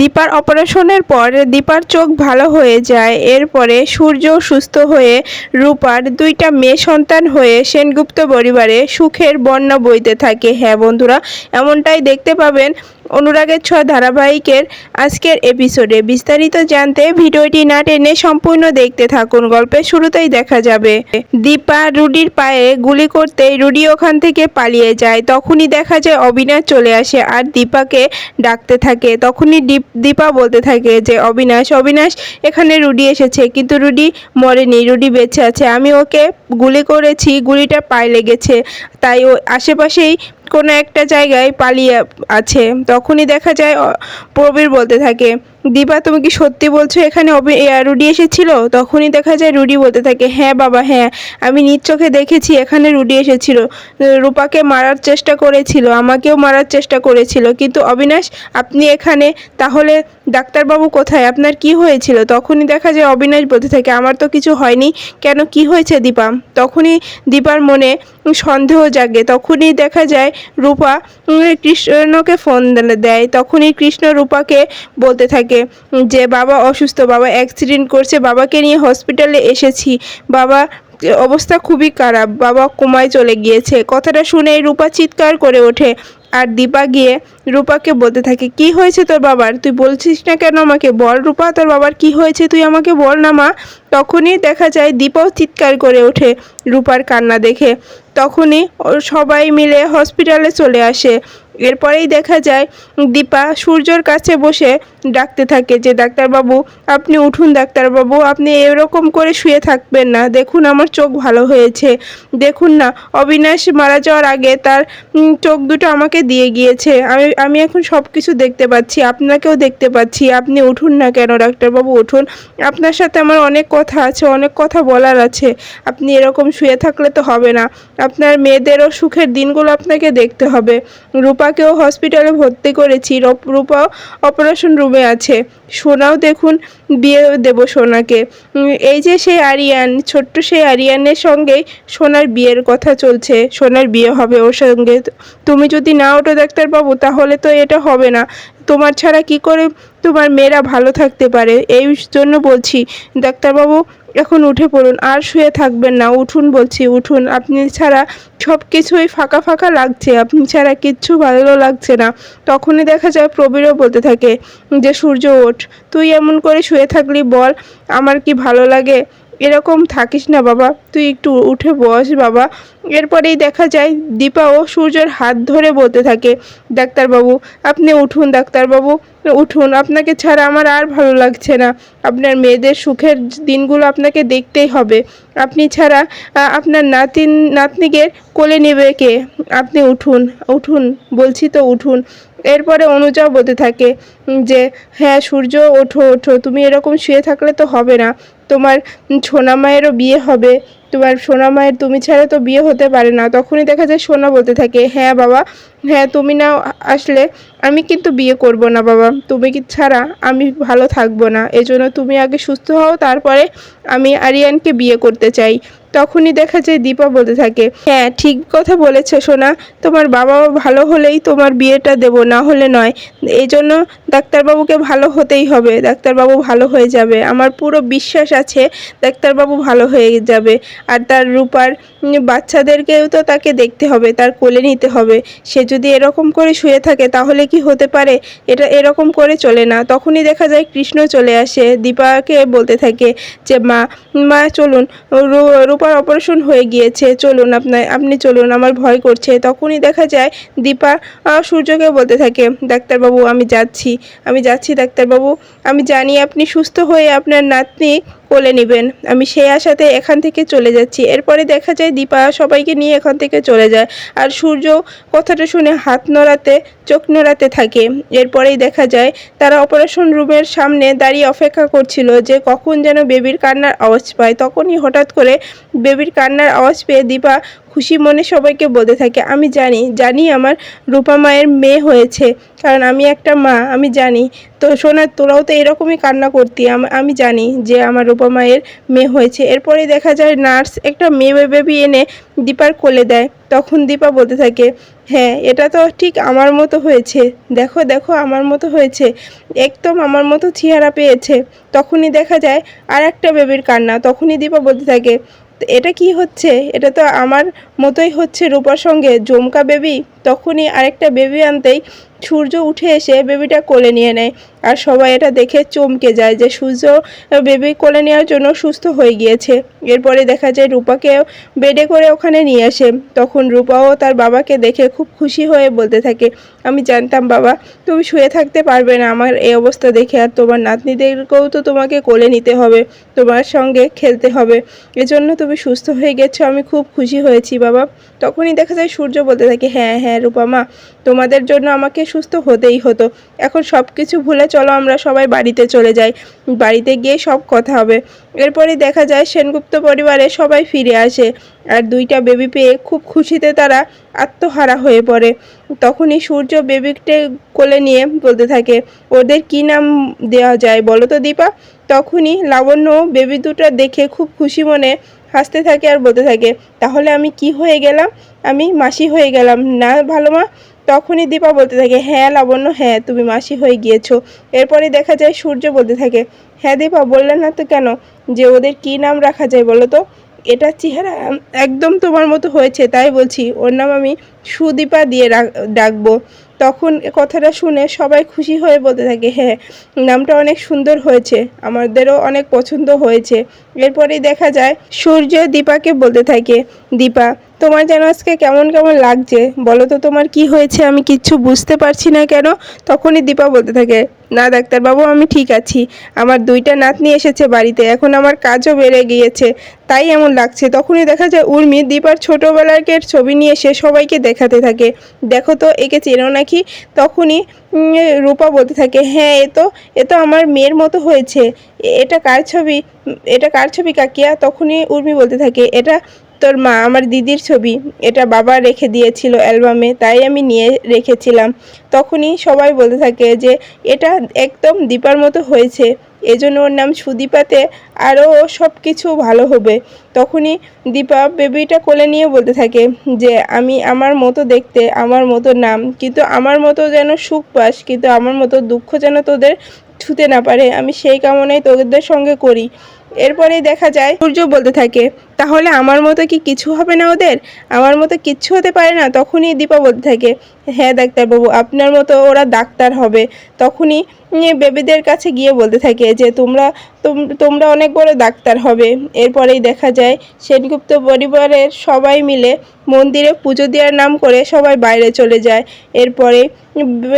দীপার অপারেশনের পর দীপার চোখ ভালো হয়ে যায়। এরপরে সূর্য সুস্থ হয়ে রূপার দুইটা মেয়ে সন্তান হয়ে সেনগুপ্ত পরিবারে সুখের বন্যা বইতে থাকে। হ্যাঁ বন্ধুরা, এমনটাই দেখতে পাবেন অনুরাগের ছ ধারাবাহিকের আজকের এপিসোডে বিস্তারিত জানতে ভিডিওটি না টেনে সম্পূর্ণ দেখতে থাকুন। গল্পের শুরুতেই দেখা যাবে। দীপা রুডির পায়ে গুলি করতেই রুডি ওখান থেকে পালিয়ে যায়। তখনই দেখা যায় অবিনাশ চলে আসে আর দীপাকে ডাকতে থাকে। তখনই দীপ- দীপা বলতে থাকে যে, অবিনাশ অবিনাশ, এখানে রুডি এসেছে। কিন্তু রুডি মরেনি, রুডি বেঁচে আছে। আমি ওকে গুলি করেছি, গুলিটা পায়ে লেগেছে। তাই ও আশেপাশেই কোনো একটা জায়গায় পালিয়ে আছে তখনই দেখা যায় প্রবীর বলতে থাকে দীপা তুমি কি সত্যি বলছো? এখানে রুডি এসেছিল? তখনই দেখা যায় রুডি বলতে থাকে হ্যাঁ বাবা হ্যাঁ আমি নিজ চোখে দেখেছি, এখানে রুডি এসেছিল। রূপাকে মারার চেষ্টা করেছিল, আমাকেও মারার চেষ্টা করেছিল। কিন্তু অবিনাশ, আপনি এখানে, তাহলে ডাক্তারবাবু কোথায়? আপনার কি হয়েছিল? তখনই দেখা যায় অবিনাশ বলতে থাকে, আমার তো কিছু হয়নি। কেন, কি হয়েছে দীপা? তখনই দীপার মনে সন্দেহ জাগে। তখনই দেখা যায় রূপা কৃষ্ণকে ফোন দেয়। তখনই কৃষ্ণ রূপাকে বলতে থাকে যে বাবা অসুস্থ, বাবা অ্যাক্সিডেন্ট করছে, বাবাকে নিয়ে হসপিটালে এসেছি। বাবা, অবস্থা খুবই খারাপ, বাবা কোমায় চলে গিয়েছে। কথাটা শুনে রূপা চিৎকার করে ওঠে আর দীপা গিয়ে রূপাকে বলতে থাকে, কি হয়েছে তোর বাবার? তুই বলছিস না কেন আমাকে? বল রূপা, তোর বাবার কি হয়েছে? তুই আমাকে বল না, মা। তখনই দেখা যায় দীপাও চিৎকার করে ওঠে রূপার কান্না দেখে। তখনই সবাই মিলে হসপিটালে চলে আসে। এরপরেই দেখা যায় দীপা সূর্যর কাছে বসে ডাকতে থাকে যে, ডাক্তারবাবু, আপনি উঠুন ডাক্তারবাবু, আপনি এরকম করে শুয়ে থাকবেন না। দেখুন আমার চোখ ভালো হয়েছে। দেখুন না, অবিনাশ মারা যাওয়ার আগে তার চোখ দুটো আমাকে দিয়ে গিয়েছে। আমি আমি এখন সব কিছু দেখতে পাচ্ছি, আপনাকেও দেখতে পাচ্ছি। আপনি উঠুন না কেন ডাক্তারবাবু, উঠুন। আপনার সাথে আমার অনেক কথা আছে, অনেক কথা বলার আছে। আপনি এরকম শুয়ে থাকলে তো হবে না। আপনার মেয়েদেরও সুখের দিনগুলো আপনাকে দেখতে হবে। রূপাকেও হসপিটালে ভর্তি করেছি। রূপা অপারেশন রুমে আছে। সোনাও দেখুন, বিয়ে দেব সোনাকে। এই যে সেই আরিয়ান, ছোট্ট সেই আরিয়ানের সঙ্গেই সোনার বিয়ের কথা চলছে। সোনার বিয়ে হবে ওর সঙ্গে। তুমি যদি না ওঠো ডাক্তারবাবু, তাহলে তো এটা হবে না। তোমার ছাড়া কি করে তোমার মেয়েরা ভালো থাকতে পারে? এই জন্য বলছি, ডাক্তারবাবু, এখন উঠে পড়ুন। আর শুয়ে থাকবেন না। উঠুন বলছি, উঠুন। আপনি ছাড়া সব কিছুই ফাঁকা ফাঁকা লাগছে। আপনি ছাড়া কিচ্ছু ভালো লাগছে না। তখনই দেখা যায় প্রবীরও বলতে থাকে যে, সূর্য, ওঠ। তুই এমন করে শুয়ে থাকলি বল, আমার কি ভালো লাগে? এরকম থাকিস না বাবা, তুই একটু উঠে বস বাবা। এরপরেই দেখা যায় দীপা ও সূর্যের হাত ধরে বলতে থাকে, ডাক্তারবাবু, আপনি উঠুন ডাক্তারবাবু, উঠুন। আপনাকে ছাড়া আমার আর ভালো লাগছে না। আপনার মেয়েদের সুখের দিনগুলো আপনাকে দেখতেই হবে। আপনি ছাড়া আপনার নাতিন নাতনিকে কোলে নেবে কে? আপনি উঠুন উঠুন, বলছি তো উঠুন। এরপরে অনুজাও বলতে থাকে যে হ্যাঁ সূর্য, ওঠো ওঠো। তুমি এরকম শুয়ে থাকলে তো হবে না। তোমার সোনা মায়েরও বিয়ে হবে। তোমার সোনা মায়ের তুমি ছাড়া তো বিয়ে হতে পারে না। তখনই দেখা যায় সোনা বলতে থাকে হ্যাঁ বাবা হ্যাঁ তুমি না আসলে আমি কিন্তু বিয়ে করব না বাবা। তুমি কি ছাড়া আমি ভালো থাকব না। এজন্য তুমি আগে সুস্থ হও, তারপরে আমি আরিয়ানকে বিয়ে করতে চাই। তখনই দেখা যায় দীপা বলতে থাকে হ্যাঁ ঠিক কথা বলেছ সোনা। তোমার বাবা ভালো হলেই তোমার বিয়েটা দেব, না হলে নয়। এই জন্য ডাক্তারবাবুকে ভালো হতেই হবে। ডাক্তারবাবু ভালো হয়ে যাবে। আমার পুরো বিশ্বাস আছে, ডাক্তারবাবু ভালো হয়ে যাবে। আর তার রূপার বাচ্চাদেরকেও তো তাকে দেখতে হবে, তার কোলে নিতে হবে। সে যদি এরকম করে শুয়ে থাকে তাহলে কি হতে পারে? এটা এরকম করে চলে না। তখনই দেখা যায় কৃষ্ণ চলে আসে, দীপাকে বলতে থাকে যে, মা মা, চলুন। রূপার অপারেশন হয়ে গিয়েছে, চলুন আপনার, আপনি চলুন, আমার ভয় করছে। তখনই দেখা যায় দীপা সূর্যকে বলতে থাকে, ডাক্তারবাবু, আমি যাচ্ছি আমি যাচ্ছি ডাক্তারবাবু। আমি জানি আপনি সুস্থ হয়ে আপনার নাতনি কোলে নেবেন। আমি সেই আশাতে এখান থেকে চলে যাচ্ছি। এরপরে দেখা যায় দীপা সবাইকে নিয়ে এখান থেকে চলে যায় আর সূর্য কথাটা শুনে হাত নড়াতে, চোখ নড়াতে থাকে। এরপরেই দেখা যায় তারা অপারেশন রুমের সামনে দাঁড়িয়ে অপেক্ষা করছিল যে কখন যেন বেবির কান্নার আওয়াজ পায়। তখনই হঠাৎ করে বেবির কান্নার আওয়াজ পেয়ে দীপা খুশি মনে সবাইকে বলতে থাকে, আমি জানি জানি আমার রূপা মায়ের মেয়ে হয়েছে, কারণ আমি একটা মা, আমি জানি। তো শোনা তোরাও তো এরকমই কান্না করতি, আম- আমি জানি যে আমার রূপা মায়ের মেয়ে হয়েছে। এরপরে দেখা যায় নার্স একটা মেয়ে বেবি এনে দীপার কোলে দেয়। তখন দীপা বলতে থাকে হ্যাঁ এটা তো ঠিক আমার মতো হয়েছে। দেখো দেখো, আমার মতো হয়েছে। একদম আমার মতো চেহারা পেয়েছে। তখনই দেখা যায় আর একটা বেবির কান্না। তখনই দীপা বলতে থাকে এটা কি হচ্ছে? এটা তো আমার মতোই হচ্ছে রূপার সঙ্গে জমকা বেবি। তখনই আরেকটা বেবি আনতেই সূর্য উঠে এসে বেবিটা কোলে নিয়ে নেয়। আর সবাই এটা দেখে চমকে যায় যে সূর্য বেবি কোলে নেওয়ার জন্য সুস্থ হয়ে গিয়েছে। এরপরে দেখা যায় রূপাকে বেডে করে ওখানে নিয়ে আসে। তখন রূপাও তার বাবাকে দেখে খুব খুশি হয়ে বলতে থাকে, আমি জানতাম বাবা, তুমি শুয়ে থাকতে পারবে না। আমার এই অবস্থা দেখে আর তোমার নাতনিদেরকেও তো তোমাকে কোলে নিতে হবে। তোমার সঙ্গে খেলতে হবে। এজন্য তুমি সুস্থ হয়ে গেছো। আমি খুব খুশি হয়েছি বাবা। তখনই দেখা যায় সূর্য বলতে থাকে হ্যাঁ হ্যাঁ রূপামা তোমাদের জন্য আমাকে সুস্থ হতেই হতো। এখন সব কিছু ভুলে চলো, আমরা সবাই বাড়িতে চলে যাই। বাড়িতে গিয়ে সব কথা হবে। এরপরে দেখা যায় সেনগুপ্ত পরিবারে সবাই ফিরে আসে আর দুইটা বেবি পেয়ে খুব খুশিতে তারা আত্মহারা হয়ে পড়ে। তখনই সূর্য বেবিকে কোলে নিয়ে বলতে থাকে, ওদের কি নাম দেওয়া যায় বলো তো দীপা? তখনই লাবণ্য বেবি দুটো দেখে খুব খুশি মনে হাসতে থাকে আর বলতে থাকে, তাহলে আমি কি হয়ে গেলাম? আমি মাসি হয়ে গেলাম না ভালো মা? তখনই দীপা বলতে থাকে হ্যাঁ লাবণ্য হ্যাঁ তুমি মাসি হয়ে গিয়েছো। এরপরে দেখা যায় সূর্য বলতে থাকে হ্যাঁ দীপা, বললেন না তো কেন যে ওদের কি নাম রাখা যায় বলো তো? এটা চেহারা একদম তোমার মতো হয়েছে, তাই বলছি। ওর নাম আমি সুদীপা দিয়ে ডাকবো। তখন কথাটা শুনে সবাই খুশি হয়ে বলতে থাকে হ্যাঁ নামটা অনেক সুন্দর হয়েছে, আমাদেরও অনেক পছন্দ হয়েছে। এরপরেই দেখা যায়, সূর্য দীপাকে বলতে থাকে, দীপা তোমার যেন আজকে কেমন কেমন লাগছে? বলো তো তোমার কি হয়েছে? আমি কিচ্ছু বুঝতে পারছি না কেন? তখনই দীপা বলতে থাকে, না, ডাক্তারবাবু, আমি ঠিক আছি। আমার দুইটা নাতনি এসেছে বাড়িতে, এখন আমার কাজও বেড়ে গিয়েছে। তাই এমন লাগছে। তখনই দেখা যায় উর্মি দীপার ছোটোবেলাকের ছবি নিয়ে সে সবাইকে দেখাতে থাকে। দেখো তো, একে চেনো নাকি? তখনই রূপা বলতে থাকে হ্যাঁ এ তো এ তো আমার মেয়ের মতো হয়েছে। এটা কার ছবি? এটা কার ছবি, কাকিয়া? তখনই উর্মি বলতে থাকে, এটা তোর মা আমার দিদির ছবি, এটা বাবা রেখে দিয়েছিল অ্যালবামে, তাই আমি নিয়ে রেখেছিলাম। তখনই সবাই বলতে থাকে যে, এটা একদম দীপার মতো হয়েছে, এজন্য ওর নাম সুদীপাতে আরও সব কিছু ভালো হবে। তখনই দীপা বেবিটা কোলে নিয়ে বলতে থাকে যে, আমি আমার মতো দেখতে আমার মতো নাম, কিন্তু আমার মতো যেন সুখ পাস, কিন্তু আমার মতো দুঃখ যেন তোদের ছুতে না পারে, আমি সেই কামনাই তোদের সঙ্গে করি। এরপরেই দেখা যায়, সূর্য বলতে থাকে তাহলে আমার মতো কি কিছু হবে না ওদের? আমার মতো কিচ্ছু হতে পারে না, তখনই দীপা বলতে থাকে হ্যাঁ ডাক্তারবাবু, আপনার মতো ওরা ডাক্তার হবে। তখনই বেবিদের কাছে গিয়ে বলতে থাকে যে, তোমরা, তোম- তোমরা অনেক বড় ডাক্তার হবে। এরপরেই দেখা যায়, সেনগুপ্ত পরিবারের সবাই মিলে মন্দিরে পুজো দেওয়ার নাম করে সবাই বাইরে চলে যায়। এরপরে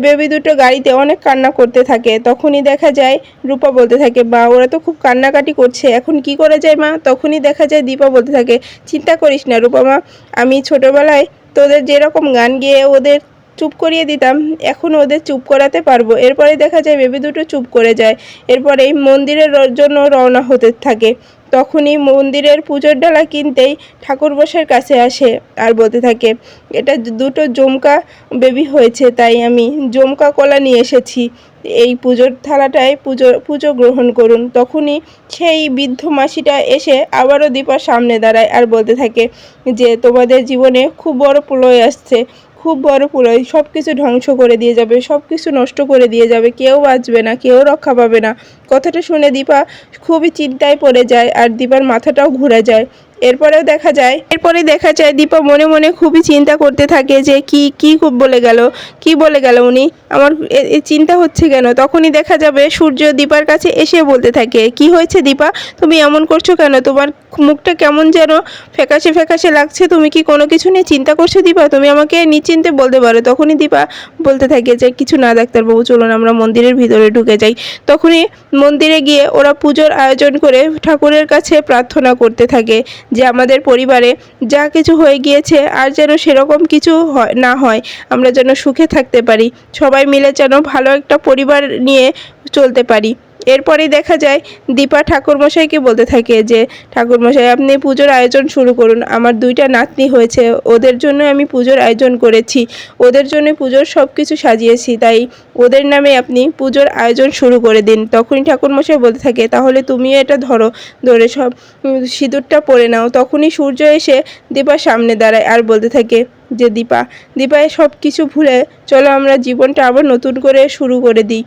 বেবি দুটো গাড়িতে অনেক কান্না করতে থাকে। তখনই দেখা যায়, রূপা বলতে থাকে মা ওরা তো খুব কান্নাকাটি করছে, এখন কি করা যায় মা? তখনই দেখা যায়, দীপা বলতে থাকে, চিন্তা করিস না রূপা মা, আমি ছোটবেলায় তোদের যেরকম গান গেয়ে ওদের চুপ করিয়ে দিতাম, এখন ওদের চুপ করাতে পারব। এরপরে দেখা যায় বেবি দুটো চুপ করে যায়। এরপরেই মন্দিরের জন্য রওনা হতে থাকে। তখনই মন্দিরের পুজোর ডালা কিনতেই ঠাকুর বসার কাছে আসে আর বলতে থাকে, এটা দুটো জমকা বেবি হয়েছে, তাই আমি জমকা কলা নিয়ে এসেছি। এই পুজোর থালাটায় পুজো পুজো গ্রহণ করুন। তখনই সেই বৃদ্ধ মাসিটা এসে আবারও দীপার সামনে দাঁড়ায় আর বলতে থাকে যে, তোমাদের জীবনে খুব বড় প্রলয় আসছে, খুব বড় প্রলয়। সব কিছু ধ্বংস করে দিয়ে যাবে সব কিছু নষ্ট করে দিয়ে যাবে। কেউ বাঁচবে না, কেউ রক্ষা পাবে না। কথাটা শুনে দীপা খুবই চিন্তায় পড়ে যায় আর দীপার মাথাটাও ঘুরে যায়। এরপরেও দেখা যায় এরপরে দেখা যায় দীপা মনে মনে খুবই চিন্তা করতে থাকে যে কি কি খুব বলে গেল, কি বলে গেল উনি। আমার চিন্তা হচ্ছে কেন? তখনই দেখা যাবে সূর্য দীপার কাছে এসে বলতে থাকে, কি হয়েছে দীপা? তুমি এমন করছ কেন? তোমার মুখটা কেমন যেন ফ্যাকাশে ফ্যাকাশে লাগছে। তুমি কি কোনো কিছু নিয়ে চিন্তা করছ দীপা? তুমি আমাকে নিশ্চিন্তে বলতে পারো। তখনই দীপা বলতে থাকে যে, কিছু না ডাক্তারবাবু, চলুন আমরা মন্দিরের ভিতরে ঢুকে যাই। তখনই মন্দিরে গিয়ে ওরা পুজোর আয়োজন করে ঠাকুরের কাছে প্রার্থনা করতে থাকে। যে আমাদের পরিবারে যা কিছু হয়ে গিয়েছে আর যেন সেরকম কিছু না হয়, আমরা যেন সুখে থাকতে পারি। সবাই মিলে যেন ভালো একটা পরিবার নিয়ে চলতে পারি। এরপরেই দেখা যায় দীপা ঠাকুরমশাইকে বলতে থাকে যে, ঠাকুরমশাই, আপনি পুজোর আয়োজন শুরু করুন। আমার দুইটা নাতনি হয়েছে। ওদের জন্য আমি পুজোর আয়োজন করেছি। ওদের জন্য পুজোর সব কিছু সাজিয়েছি। তাই ওদের নামে আপনি পুজোর আয়োজন শুরু করে দিন। তখনই ঠাকুরমশাই বলতে থাকে, তাহলে তুমিও এটা ধরো। ধরে সব সিঁদুরটা পরে নাও। তখনই সূর্য এসে দীপার সামনে দাঁড়ায় আর বলতে থাকে যে, দীপা দীপায় সব কিছু ভুলে চলো। আমরা জীবনটা আবার নতুন করে শুরু করে দিই।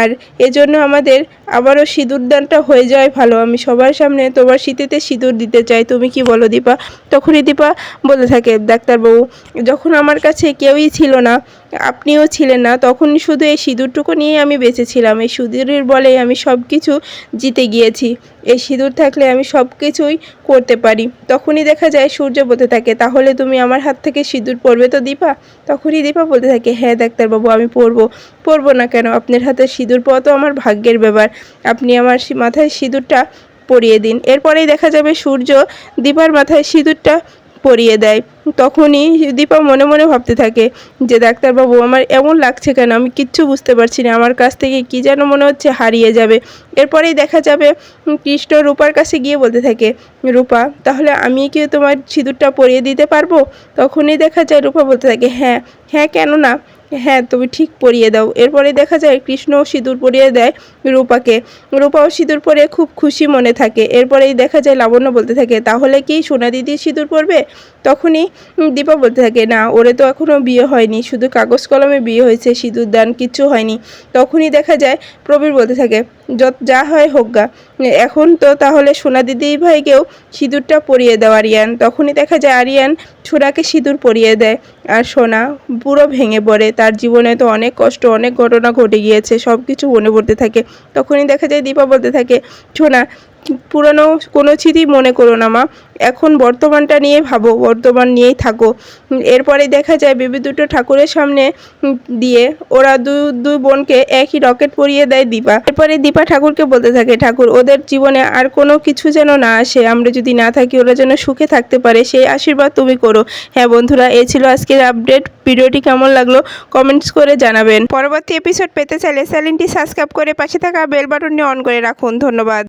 আর এজন্য আমাদের আবারও সিঁদুর দানটা হয়ে যাওয়াই ভালো। আমি সবার সামনে তোমার শীতেতে সিঁদুর দিতে চাই। তুমি কি বলো দীপা? তখনই দীপা বলতে থাকে, ডাক্তারবাবু, যখন আমার কাছে কেউই ছিল না, আপনিও ছিলেন না তখন শুধু এই সিঁদুরটুকু নিয়েই আমি বেঁচেছিলাম। এই সিঁদুরের বলে আমি সব কিছু জিতে গিয়েছি। এই সিঁদুর থাকলে আমি সব কিছুই করতে পারি। তখনই দেখা যায় সূর্য বলতে থাকে, তাহলে তুমি আমার হাত থেকে সিঁদুর পরবে তো দীপা? তখনই দীপা বলতে থাকে হ্যাঁ ডাক্তারবাবু, আমি পরবো। পরবো না কেন? আপনার হাতে সিঁদুর পাওয়া তো আমার ভাগ্যের ব্যাপার। আপনি আমার মাথায় সিঁদুরটা পরিয়ে দিন। এরপরেই দেখা যাবে সূর্য দীপার মাথায় সিঁদুরটা পরিয়ে দেয়। তখনই দীপা মনে মনে ভাবতে থাকে যে, ডাক্তারবাবু, আমার এমন লাগছে কেন? আমি কিচ্ছু বুঝতে পারছি না। আমার কাছ থেকে কি যেন মনে হচ্ছে হারিয়ে যাবে? এরপরেই দেখা যাবে কৃষ্ণ রূপার কাছে গিয়ে বলতে থাকে, রূপা, তাহলে আমি কি তোমার সিঁদুরটা পরিয়ে দিতে পারব? তখনই দেখা যায়, রূপা বলতে থাকে হ্যাঁ হ্যাঁ কেন না হ্যাঁ তুমি ঠিক পরিয়ে দাও। এরপরে দেখা যায় কৃষ্ণ সিঁদুর পরিয়ে দেয় রূপাকে। রূপাও সিঁদুর পরে খুব খুশি মনে থাকে। এরপরেই দেখা যায় লাবণ্য বলতে থাকে, তাহলে কি সোনা দিদি সিঁদুর পরবে? তখনই দীপা বলতে থাকে, না, ওরে তো এখনও বিয়ে হয়নি, শুধু কাগজ কলমে বিয়ে হয়েছে, সিঁদুর দান কিচ্ছু হয়নি। তখনই দেখা যায় প্রবীর বলতে থাকে যত যা হয় হোক গা। এখন তো তাহলে সোনা দিদি ভাইকেও সিঁদুরটা পরিয়ে দেওয়া আরিয়ান। তখনই দেখা যায় আরিয়ান সোনাকে সিঁদুর পরিয়ে দেয়। আর সোনা পুরো ভেঙে পড়ে। তার জীবনে তো অনেক কষ্ট, অনেক ঘটনা ঘটে গিয়েছে সব কিছু মনে পড়তে থাকে। তখনই দেখা যায় দীপা বলতে থাকে, সোনা পুরনো কোনো স্মৃতি মনে করো না, মা। এখন বর্তমানটা নিয়ে ভাবো, বর্তমান নিয়েই থাকো। এরপরে দেখা যায় বেবি দুটো ঠাকুরের সামনে দিয়ে ওরা দু দুই বোনকে একই রকেট পরিয়ে দেয় দীপা। এরপরে দীপা ঠাকুরকে বলতে থাকে, ঠাকুর, ওদের জীবনে আর কোনো কিছু যেন না আসে, আমরা যদি না থাকি, ওরা যেন সুখে থাকতে পারে, সেই আশীর্বাদ তুমি করো। হ্যাঁ বন্ধুরা এ ছিল আজকের আপডেট। ভিডিওটি কেমন লাগল কমেন্টস করে জানাবেন। পরবর্তী এপিসোড পেতে চাইলে চ্যানেলটি সাবস্ক্রাইব করে পাশে থাকা বেল বাটনটি অন করে রাখুন। ধন্যবাদ।